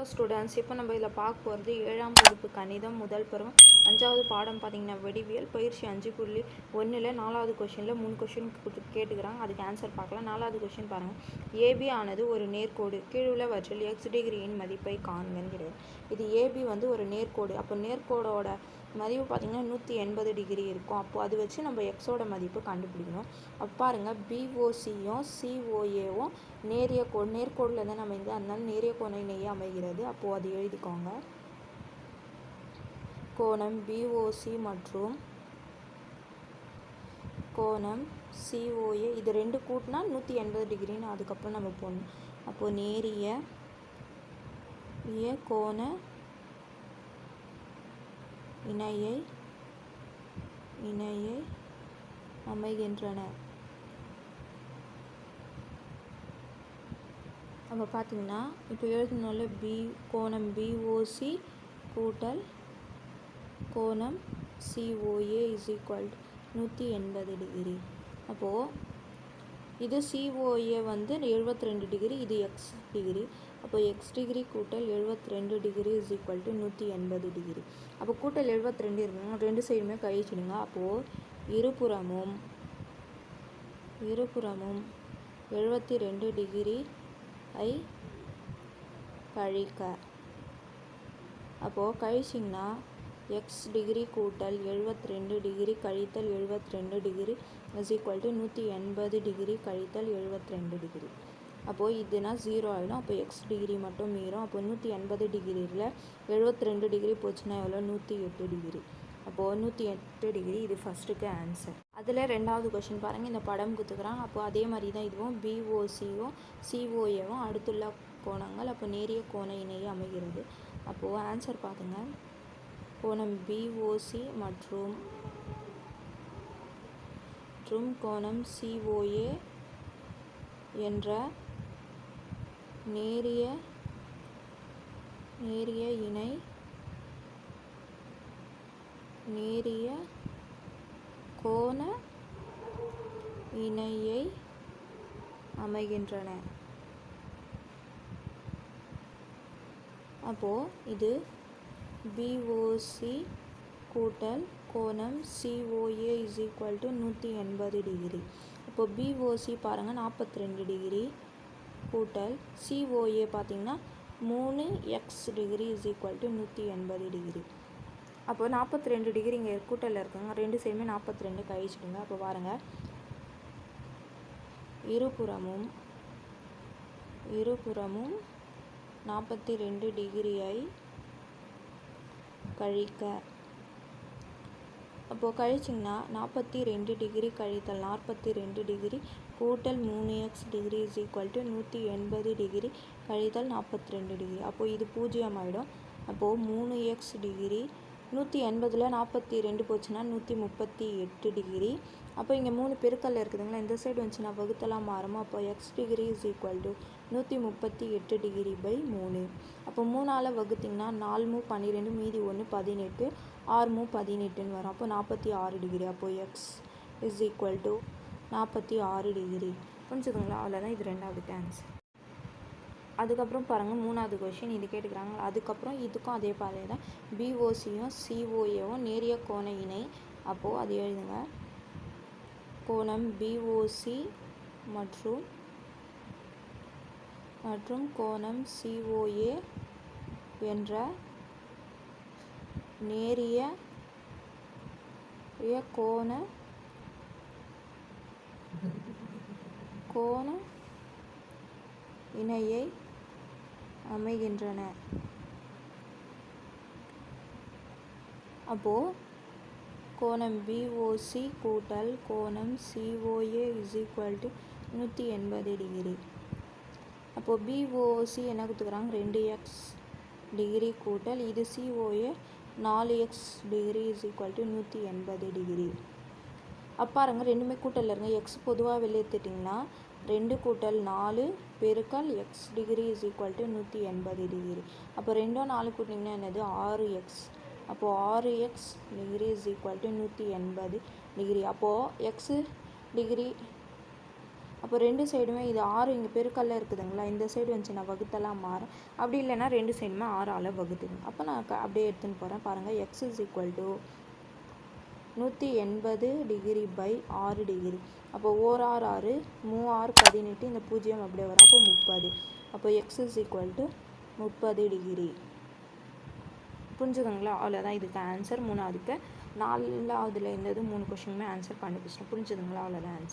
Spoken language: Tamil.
ஹலோ ஸ்டூடெண்ட்ஸ் இப்போ நம்ம இதில் பார்க்க போகிறது ஏழாம் வகுப்பு கணிதம் முதல் பருவம். அஞ்சாவது பாடம் பார்த்தீங்கன்னா வெடிவியல் பயிற்சி அஞ்சு புள்ளி ஒன்றில் நாலாவது கொஷினில் மூணு கொஷின் கேட்டுக்கிறாங்க. அதுக்கு ஆன்சர் பார்க்கலாம். நாலாவது கொஷின் பாருங்கள் ஏபி ஆனது ஒரு நேர்கோடு கீழுள்ளவற்றில் எக்ஸ் டிகிரியின் மதிப்பை காண்கன்னு இது ஏபி வந்து ஒரு நேர்கோடு அப்போ நேர்கோடோட மதிப்பு பார்த்திங்கன்னா நூற்றி எண்பது டிகிரி இருக்கும். அப்போது அது வச்சு நம்ம எக்ஸோட மதிப்பு கண்டுபிடிக்கணும். அப்போ பாருங்கள் பிஓசியும் சிஓஏவும் நேரிய கோ நேர்கோடில் தான் நம்ம இங்கே அதனால நேரிய கோணை நெய் அமைகிறது. அப்போது அது எழுதிக்கோங்க. கோணம் பிஓசி மற்றும் கோணம் சிஓஏ இது ரெண்டு கூட்டினா நூற்றி எண்பது டிகிரின்னு அதுக்கப்புறம் நம்ம போடணும். அப்போது நேரிய இய கோண இணையை இணையை அமைகின்றன. நம்ம பார்த்தீங்கன்னா இப்போ எழுதணும்ல பி கோணம் பிஓசி கூட்டல் கோணம் சிஓஏ இஸ் ஈக்குவல் நூற்றி எண்பது டிகிரி அப்போது இது சிஓஏ வந்து எழுபத்தி ரெண்டு டிகிரி இது எக்ஸ் டிகிரி அப்போ எக்ஸ் டிகிரி கூட்டல் எழுபத்தி ரெண்டு டிகிரி இஸ் ஈக்குவல் டு நூற்றி எண்பது டிகிரி அப்போ கூட்டல் எழுபத்தி ரெண்டு இருக்குங்க ரெண்டு சைடுமே கழிச்சிடுங்க. அப்போது இருபுறமும் இருபுறமும் எழுபத்தி ரெண்டு டிகிரி ஐ கழிக்க. அப்போது கழிச்சிங்கன்னா எக்ஸ் டிகிரி கூட்டல் எழுபத்தி ரெண்டு டிகிரி கழித்தல் எழுபத்தி ரெண்டு டிகிரி இஸ் ஈக்குவல் டு நூற்றி எண்பது டிகிரி கழித்தல் எழுபத்தி ரெண்டு டிகிரி அப்போது இதுனா ஜீரோ ஆகிடும் அப்போ எக்ஸ் டிகிரி மட்டும் மீறும். அப்போ நூற்றி எண்பது டிகிரியில் எழுபத்தி ரெண்டு டிகிரி போச்சுன்னா எவ்வளோ? நூற்றி எட்டு டிகிரி அப்போது நூற்றி எட்டு டிகிரி இது ஃபஸ்ட்டுக்கு ஆன்சர் அதில் ரெண்டாவது கொஷின் பாருங்கள் இந்த படம் குத்துக்கிறான். அப்போது அதே மாதிரி தான் இதுவும் பிஓசியும் சிஓஏவும் அடுத்துள்ள கோணங்கள். அப்போ நேரிய கோண இணையை அமைகிறது. அப்போது ஆன்சர் பார்த்துங்க கோணம் பிஓசி மற்றும் மற்றும் கோணம் சிஓஏ என்ற நேரிய நேரிய இணை நேரிய கோண இணையை அமைகின்றன. அப்போது இது பிஓசி கூட்டல் கோணம் சிஓஏ இஸ் ஈக்குவல் டு நூற்றி எண்பது டிகிரி இப்போ பிஓசி பாருங்கள் நாற்பத்தி ரெண்டு டிகிரி கூட்டல் சிஓஏ பார்த்திங்கன்னா மூணு x degree is equal to நூற்றி எண்பது டிகிரி அப்போ நாற்பத்தி ரெண்டு டிகிரி இங்கே கூட்டலில் இருக்குங்க. ரெண்டு சைடுமே நாற்பத்தி ரெண்டு கழிச்சிடுங்க. அப்போ பாருங்கள் இருபுறமும் இருபுறமும் நாற்பத்தி ரெண்டு டிகிரியை கழிக்க. அப்போது கழிச்சிங்கன்னா நாற்பத்தி ரெண்டு டிகிரி கழித்தல் நாற்பத்தி ரெண்டு டிகிரி கூட்டல் மூணு x degree is equal to நூற்றி எண்பது டிகிரி கழித்தல் நாற்பத்தி ரெண்டு டிகிரி அப்போது இது பூஜ்ஜியம் ஆகிடும் அப்போது மூணு எக்ஸ் டிகிரி நூற்றி எண்பதில் நாற்பத்தி ரெண்டு போச்சுன்னா நூற்றி முப்பத்தி எட்டு டிகிரி அப்போ இங்கே மூணு பெருக்கல் இருக்குதுங்களா இந்த சைடு வந்துச்சுன்னா வகுத்தலாம் மாறுமா. அப்போ x degree is equal to நூற்றி முப்பத்தி எட்டு டிகிரி பை மூணு. அப்போ மூணால் வகுத்திங்கன்னா நாலு மூ பன்னிரெண்டு மீதி ஒன்று பதினெட்டு ஆறு மூ பதினெட்டுன்னு வரும். அப்போ நாற்பத்தி ஆறு டிகிரி அப்போது எக்ஸ் இஸ் ஈக்குவல் டு நாற்பத்தி ஆறு டிகிரி புரிஞ்சுதுங்களா அவ்வளோதான் இது ரெண்டாவது டான்ஸ் அதுக்கப்புறம் பாருங்கள் மூணாவது கொஷின் இது கேட்டுக்கிறாங்க. அதுக்கப்புறம் இதுக்கும் அதே பாதையை தான். பிஓசியும் சிஓஏவும் நேரிய கோண இணை. அப்போது அது எழுதுங்க. கோணம் பிஓசி மற்றும் மற்றும் கோணம் சிஓஏ என்ற நேரிய கோண கோண இணையை அமைகின்றன. அப்போது கோணம் பிஓசி கூட்டல் கோணம் சிஓஏ இஸ் ஈக்குவல் டு நூற்றி எண்பது டிகிரி அப்போது பிஓசி என்ன கொடுத்துக்கிறாங்க ரெண்டு எக்ஸ் டிகிரி கூட்டல் இது சிஓஏ நாலு x degree is equal to நூற்றி எண்பது டிகிரி அப்பாருங்க ரெண்டுமே கூட்டல் இருங்க. எக்ஸ் பொதுவாக வெளியேற்றிட்டிங்கன்னா ரெண்டு கூட்டல் நாலு பெருக்கல் x degree is equal to நூற்றி எண்பது டிகிரி அப்போ ரெண்டும் நாலு கூட்டிங்கன்னா என்னது? ஆறு எக்ஸ் அப்போது ஆறு x degree is equal to நூற்றி எண்பது டிகிரி அப்போது எக்ஸு டிகிரி அப்போ ரெண்டு சைடுமே இது ஆறு இங்கே பெருக்கல்ல இருக்குதுங்களா? இந்த சைடு வந்துச்சுன்னா வகுத்தெல்லாம் மாறும் அப்படி இல்லைன்னா ரெண்டு சைடுமே ஆறு ஆள வகுத்துங்க அப்போ நான் க- அப்படியே எடுத்துன்னு போகிறேன் பாருங்கள் எக்ஸ் இஸ் ஈக்குவல் டு நூற்றி எண்பது டிகிரி பை ஆறு டிகிரி. அப்போ ஓர் ஆறு ஆறு ஆர் பதினெட்டு இந்த பூஜ்ஜியம் அப்படியே வரும். அப்போ முப்பது. அப்போ எக்ஸ் இஸ் ஈக்குவல் டு முப்பது டிகிரி. புரிஞ்சுதுங்களா? அவ்வளோதான். இதுக்கு ஆன்சர் மூணாவதுக்கு நாலாவதுல இருந்தது மூணு கொஷினுமே ஆன்சர் கண்டுபிடிச்சிட்டோம் புரிஞ்சுதுங்களா? அவ்வளோதான் ஆன்சர்